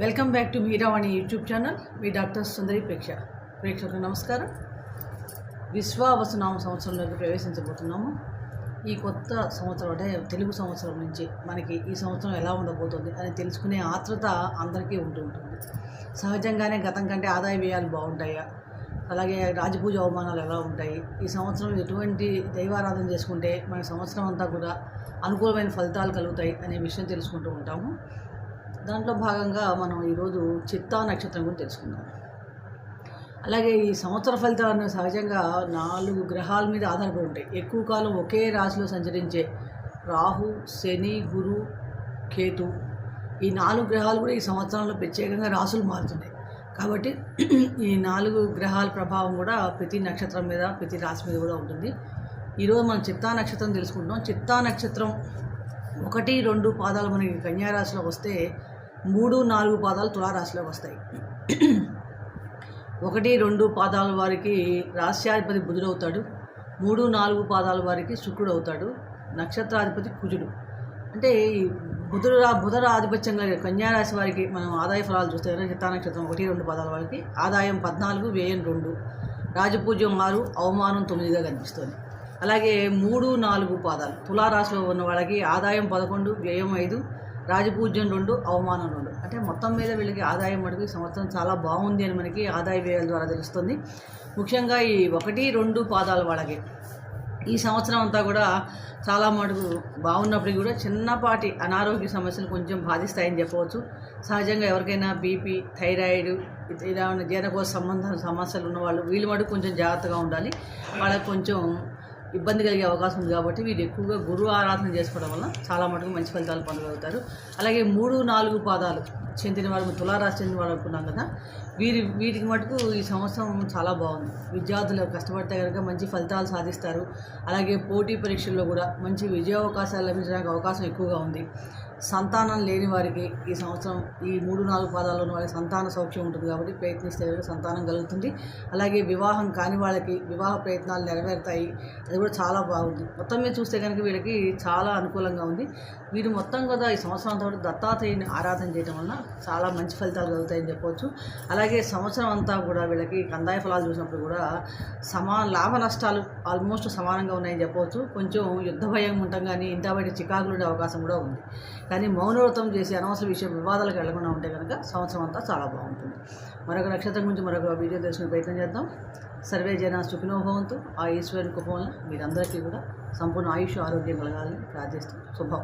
Welcome back to Meeravani YouTube channel. Me doctor Sundari ప్రేక్ష. ప్రేక్షకులకు నమస్కారం. విశ్వావసనామ సంవత్సరంలోకి ప్రవేశించబోతున్నాము. ఈ కొత్త సంవత్సరం అంటే తెలుగు సంవత్సరం నుంచి మనకి ఈ సంవత్సరం ఎలా ఉండబోతుంది అని తెలుసుకునే ఆత్రత అందరికీ ఉంటూ ఉంటుంది. సహజంగానే గతం కంటే ఆదాయ వ్యయాలు బాగుంటాయా? అలాగే రాజపూజ అవమానాలు ఎలా ఉంటాయి? ఈ సంవత్సరం ఎటువంటి దైవారాధన చేసుకుంటే మన సంవత్సరం అంతా కూడా అనుకూలమైన ఫలితాలు కలుగుతాయి అనే విషయం తెలుసుకుంటూ ఉంటాము. దాంట్లో భాగంగా మనం ఈరోజు చిత్తా నక్షత్రం గురించి తెలుసుకుందాం. అలాగే ఈ సంవత్సర ఫలితాలను సహజంగా నాలుగు గ్రహాల మీద ఆధారపడి ఉంటాయి. ఎక్కువ కాలం ఒకే రాశిలో సంచరించే రాహు శని గురు కేతు ఈ నాలుగు గ్రహాలు కూడా ఈ సంవత్సరంలో ప్రత్యేకంగా రాసులు మారుతున్నాయి. కాబట్టి ఈ నాలుగు గ్రహాల ప్రభావం కూడా ప్రతి నక్షత్రం మీద ప్రతి రాశి మీద కూడా ఉంటుంది. ఈరోజు మనం చిత్తా నక్షత్రం తెలుసుకుంటాం చిత్తా నక్షత్రం ఒకటి రెండు పాదాలు మనకి కన్యారాశిలో వస్తే మూడు నాలుగు పాదాలు తులారాశిలోకి వస్తాయి. ఒకటి రెండు పాదాల వారికి రాశ్యాధిపతి బుధుడు అవుతాడు. మూడు నాలుగు పాదాల వారికి శుక్రుడు అవుతాడు. నక్షత్రాధిపతి కుజుడు. అంటే ఈ బుధుడు రా బుధుడు ఆధిపత్యంగా కన్యారాశి వారికి మనం ఆదాయ ఫలాలు చూస్తే చిత్తా నక్షత్రం ఒకటి రెండు పాదాల వారికి ఆదాయం పద్నాలుగు వ్యయం రెండు. రాజపూజ్యం ఆరు అవమానం తొమ్మిదిగా కనిపిస్తుంది. అలాగే మూడు నాలుగు పాదాలు. తులారాశిలో ఉన్న వాళ్ళకి ఆదాయం పదకొండు వ్యయం ఐదు రాజపూజ్యం రెండు అవమానం రెండు అంటే మొత్తం మీద వీళ్ళకి ఆదాయం మటుకు ఈ సంవత్సరం చాలా బాగుంది అని మనకి ఆదాయ వ్యయాల ద్వారా తెలుస్తుంది. ముఖ్యంగా ఈ ఒకటి రెండు పాదాల వాళ్ళకి. ఈ సంవత్సరం అంతా కూడా చాలా మటుకు బాగున్నప్పటికీ కూడా చిన్నపాటి అనారోగ్య సమస్యలు కొంచెం బాధిస్తాయని చెప్పవచ్చు. సహజంగా ఎవరికైనా బీపీ థైరాయిడ్ ఇలా జీర్ణకోశ సంబంధ సమస్యలు ఉన్న వాళ్ళు వీళ్ళు మటుకు కొంచెం జాగ్రత్తగా ఉండాలి. వాళ్ళకి కొంచెం ఇబ్బంది కలిగే అవకాశం ఉంది కాబట్టి వీరు ఎక్కువగా గురువు ఆరాధన చేసుకోవడం వల్ల చాలా మటుకు మంచి ఫలితాలు పొందగలుగుతారు. అలాగే మూడు నాలుగు పాదాలు చెందిన వారు తులారాశి చెందిన వారు అనుకున్నాం కదా. వీరి వీటికి మటుకు ఈ సంవత్సరం చాలా బాగుంది. విద్యార్థులు కష్టపడితే కనుక మంచి ఫలితాలు సాధిస్తారు. అలాగే పోటీ పరీక్షల్లో కూడా మంచి విజయావకాశాలు లభించడానికి అవకాశం ఎక్కువగా ఉంది. సంతానం లేని వారికి ఈ సంవత్సరం ఈ మూడు నాలుగు పాదాల్లో ఉన్న వారికి సంతాన సౌఖ్యం ఉంటుంది కాబట్టి ప్రయత్నిస్తే కనుక సంతానం కలుగుతుంది. అలాగే వివాహం కాని వాళ్ళకి వివాహ ప్రయత్నాలు నెరవేరుతాయి. అది కూడా చాలా బాగుంది. మొత్తం మీద చూస్తే కనుక వీళ్ళకి చాలా అనుకూలంగా ఉంది. వీరు మొత్తం కూడా ఈ సంవత్సరం అంతా దత్తాత్రేయుని ఆరాధన చేయడం వలన చాలా మంచి ఫలితాలు కలుగుతాయని చెప్పవచ్చు. అలాగే సంవత్సరం అంతా కూడా వీళ్ళకి కందాయ ఫలాలు చూసినప్పుడు కూడా సమాన లాభ నష్టాలు ఆల్మోస్ట్ సమానంగా ఉన్నాయని చెప్పవచ్చు. కొంచెం యుద్ధ భయం ఉండటం కానీ ఇంత బయట చికాకులు ఉండే అవకాశం కూడా ఉంది. కానీ మౌనవ్రతం చేసి అనవసర విషయం వివాదాలకు వెళ్ళకుండా ఉంటే కనుక సంవత్సరం అంతా చాలా బాగుంటుంది. మరొక నక్షత్రం గురించి మరొక వీడియో తెలుసుకునే ప్రయత్నం చేద్దాం. సర్వే జన సుఖినో భవంతు. ఆ ఈశ్వరుని కుపం వలన మీరందరికీ కూడా సంపూర్ణ ఆయుష్ ఆరోగ్యం కలగాలని ప్రార్థిస్తూ శుభం.